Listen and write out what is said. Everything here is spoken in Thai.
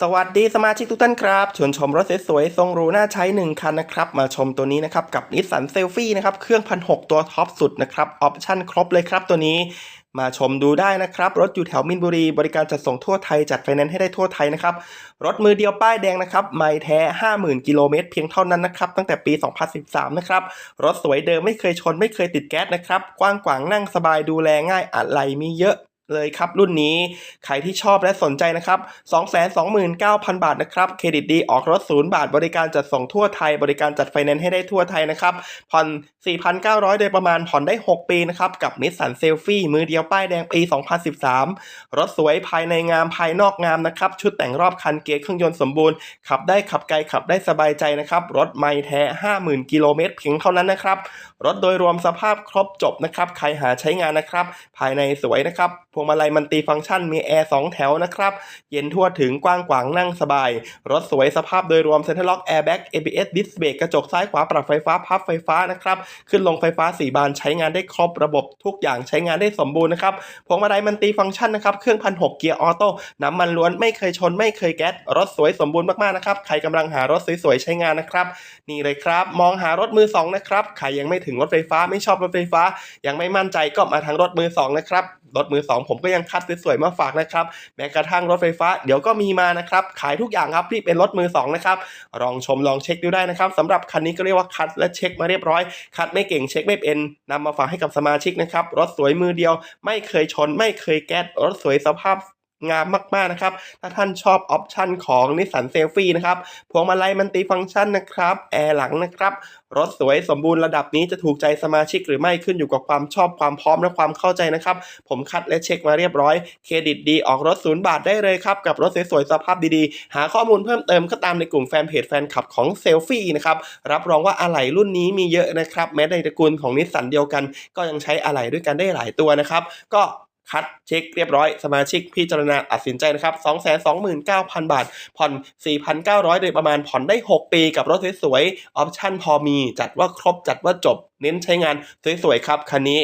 สวัสดีสมาชิกทุกท่านครับชวนชมรถสวยๆทรงรูน่าใช้ 1 คันนะครับ มาชมตัวนี้นะครับ กับนิสสันเซลฟี่นะครับ เครื่องพันหตัวท็อปสุดนะครับ ออปชั่นครบเลยครับตัวนี้มาชมดูได้นะครับ รถอยู่แถวมินบุรี บริการจัดส่งทั่วไทย จัดไฟแนนซ์ให้ได้ทั่วไทยนะครับ รถมือเดียวป้ายแดงนะครับ ไม่แท้ 50,000 กิโลเมตรเพียงเท่านั้นนะครับ ตั้งแต่ปี 2013 นะครับ รถสวยเดิมไม่เคยชนไม่เคยติดแก๊สนะครับ กว้างขวางนั่งสบายดูแลง่ายอะไรมีเยอะ เลยครับรุ่นนี้ใครที่ชอบและสนใจนะครับ 229,000 บาทนะครับ เครดิตดีออกรถศูนย์บาท บริการจัดส่งทั่วไทย บริการจัดไฟแนนซ์ให้ได้ทั่วไทยนะครับผ่อน 4,900 โดยประมาณผ่อนได้ 6 ปีนะครับ กับนิสสันเซลฟี่มือเดียวป้ายแดงปี 2013 รถสวยภายในงามภายนอกงามนะครับ ชุดแต่งรอบคันเกียร์เครื่องยนต์สมบูรณ์ ขับได้ขับไกลขับได้สบายใจนะครับ รถไม่แท้ 50,000 กิโลเมตรเพียงเท่านั้นนะครับรถโดยรวมสภาพครบจบนะครับใครหาใช้งานนะครับ ภายในสวยนะครับพวงมาลัยมันตีฟังก์ชันมีแอร์2แถวนะครับ เย็นทั่วถึงกว้างขวางนั่งสบาย รถสวยสภาพโดยรวมเซ็นทรัลล็อกแอร์แบ็ก ABS ดิสเบรกกระจกซ้ายขวาปรับไฟฟ้าพับไฟฟ้านะครับ ขึ้นลงไฟฟ้า 4 บานใช้งานได้ครบระบบทุกอย่างใช้งานได้สมบูรณ์นะครับ พวงมาลัยมันตีฟังก์ชันนะครับ เครื่องพันหเกียร์ออโต้น้ำมันล้วนไม่เคยชนไม่เคยแก๊สรถสวยสมบูรณ์มากๆนะครับใครกำลังหารถสวยๆใช้งานนะครับ นี่เลยครับ มองหารถมือสองนะครับใครยังไม่ถึงรถไฟฟ้าไม่ชอบรถไฟฟ้า ยังไม่มั่นใจก็มาทางรถมือสองนะครับ รถมือสองผมก็ยังคัดสวยๆมาฝากนะครับแม้กระทั่งรถไฟฟ้าเดี๋ยวก็มีมานะครับขายทุกอย่างครับที่เป็นรถมือสองนะครับลองชมลองเช็คดูได้นะครับสำหรับคันนี้ก็เรียกว่าคัดและเช็คมาเรียบร้อย คัดไม่เก่งเช็คไม่เป็นนำมาฝากให้กับสมาชิกนะครับรถสวยมือเดียว ไม่เคยชนไม่เคยแก๊สรถสวยสภาพ งามมากๆนะครับ ถ้าท่านชอบออปชันของนิสสันเซลฟี่นะครับ พวงมาลัยมันติฟังก์ชันนะครับ แอร์หลังนะครับ รถสวยสมบูรณ์ระดับนี้จะถูกใจสมาชิกหรือไม่ขึ้นอยู่กับความชอบความพร้อมและความเข้าใจนะครับ ผมคัดและเช็คมาเรียบร้อย เครดิตดีออกรถศูนย์บาทได้เลยครับ กับรถสวยๆสภาพดีๆ หาข้อมูลเพิ่มเติมก็ตามในกลุ่มแฟนเพจแฟนคลับของเซลฟี่นะครับ รับรองว่าอะไหล่รุ่นนี้มีเยอะนะครับ แม้ในตระกูลของนิสสันเดียวกัน ก็ยังใช้อะไหล่ด้วยกันได้หลายตัวนะครับ ก็ คัดเช็คเรียบร้อย สมาชิกพิจารณาตัดสินใจนะครับ 229,000 บาท ผ่อน 4,900 โดยประมาณผ่อนได้ 6 ปีกับรถสวยๆ ออปชั่นพอมี จัดว่าครบจัดว่าจบ เน้นใช้งานสวยๆ ครับ คันนี้